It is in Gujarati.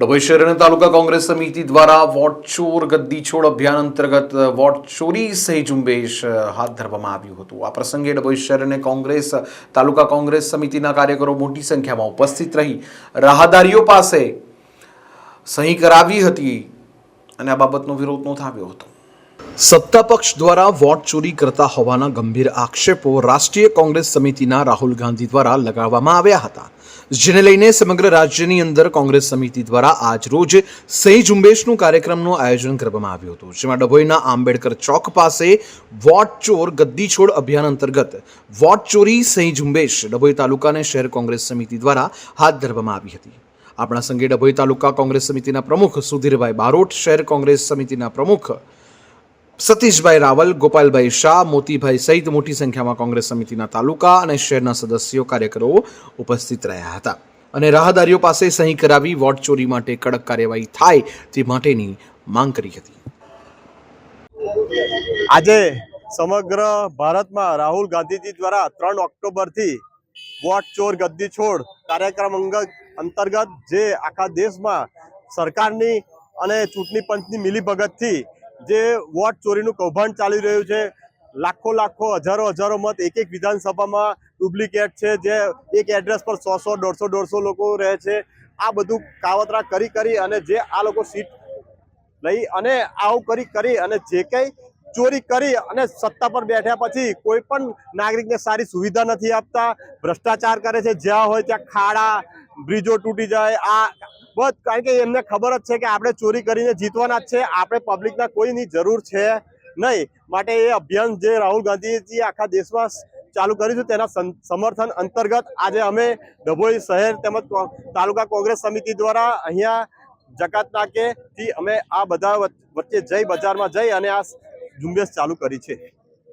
ડભોઈ અને તાલુકા કોંગ્રેસ સમિતિ દ્વારા વોટ ચોર ગદ્દી છોડ અભિયાન અંતર્ગત વોટ ચોરી સહી ઝુંબેશ હાથ ધરવામાં આવ્યું હતું. આ પ્રસંગે ડભોઈ અને કોંગ્રેસ તાલુકા કોંગ્રેસ સમિતિના કાર્યકરો મોટી સંખ્યામાં ઉપસ્થિત રહી. રાહદારીઓ પાસે સહી કરાવી હતી અને આ બાબતનો વિરોધ નોંધાવ્યો હતો. સત્તા પક્ષ દ્વારા વોટ ચોરી કરતા હોવાના ગંભીર આક્ષેપો રાષ્ટ્રીય કોંગ્રેસ સમિતિના રાહુલ ગાંધી દ્વારા લગાવવામાં આવ્યા હતા. જેને લઈને સમગ્ર રાજ્યની અંદર કોંગ્રેસ સમિતિ દ્વારા આજ રોજ સહી ઝુંબેશનું કાર્યક્રમનું આયોજન કરવામાં આવ્યું હતું. જેમાં ડભોઈના આંબેડકર ચોક પાસે વોટ ચોર ગદ્દી છોડ અભિયાન અંતર્ગત વોટ ચોરી સહી ઝુંબેશ ડભોઈ તાલુકાને શહેર કોંગ્રેસ સમિતિ દ્વારા હાથ ધરવામાં આવી હતી. આપણા સંગે ડભોઈ તાલુકા કોંગ્રેસ સમિતિના પ્રમુખ સુધીરભાઈ બારોટ, શહેર કોંગ્રેસ સમિતિના પ્રમુખ સતીશભાઈ રાવલ, ગોપાલભાઈ શાહ, મોતીભાઈ સહિત મોટી સંખ્યામાં કોંગ્રેસ સમિતિના તાલુકા અને શહેરના સદસ્યો કાર્યકરો ઉપસ્થિત રહ્યા હતા. અને રાહદારીઓ પાસે સહી કરાવી વોટ ચોરી માટે કડક કાર્યવાહી થાય તે માટેની માંગ કરી હતી. આજે સમગ્ર ભારતમાં રાહુલ ગાંધીજી દ્વારા ત્રણ ઓક્ટોબરથી વોટ ચોર ગદ્દી છોડ કાર્યક્રમ અંતર્ગત જે આખા દેશમાં સરકારની અને ચૂંટણી પંચની મિલીભગતથી જે વોટ ચોરીનું કૌભાંડ ચાલી રહ્યું છે, લાખો લાખો, હજારો હજારો મત એક એક વિધાનસભામાં ડુપ્લિકેટ છે, જે એક એડ્રેસ પર સો સો, દોઢસો દોઢસો લોકો રહે છે. આ બધું કાવતરા કરી કરી અને જે આ લોકો સીટ લઈ અને આવું કરી કરી અને જે કંઈ ચોરી કરી અને સત્તા પર બેઠ્યા પછી કોઈ પણ નાગરિકને સારી સુવિધા નથી આપતા, ભ્રષ્ટાચાર કરે છે, જ્યાં હોય ત્યાં ખાડા, બ્રિજો તૂટી જાય, આ બસ, કારણ કે એમને ખબર જ છે કે આપણે ચોરી કરીને જીતવાના જ છે. આપણે પબ્લિકના કોઈની જરૂર છે નહીં. માટે એ અભિયાન જે રાહુલ ગાંધીજી આખા દેશમાં ચાલુ કરીશું તેના સમ- સમર્થન અંતર્ગત આજે અમે ડભોઈ શહેર તેમજ તાલુકા કોંગ્રેસ સમિતિ દ્વારા અહીંયા જકાત નાકે થી અમે આ બધા વચ્ચે જઈ બજારમાં જઈ અને આ ઝુંબેશ ચાલુ કરી છે.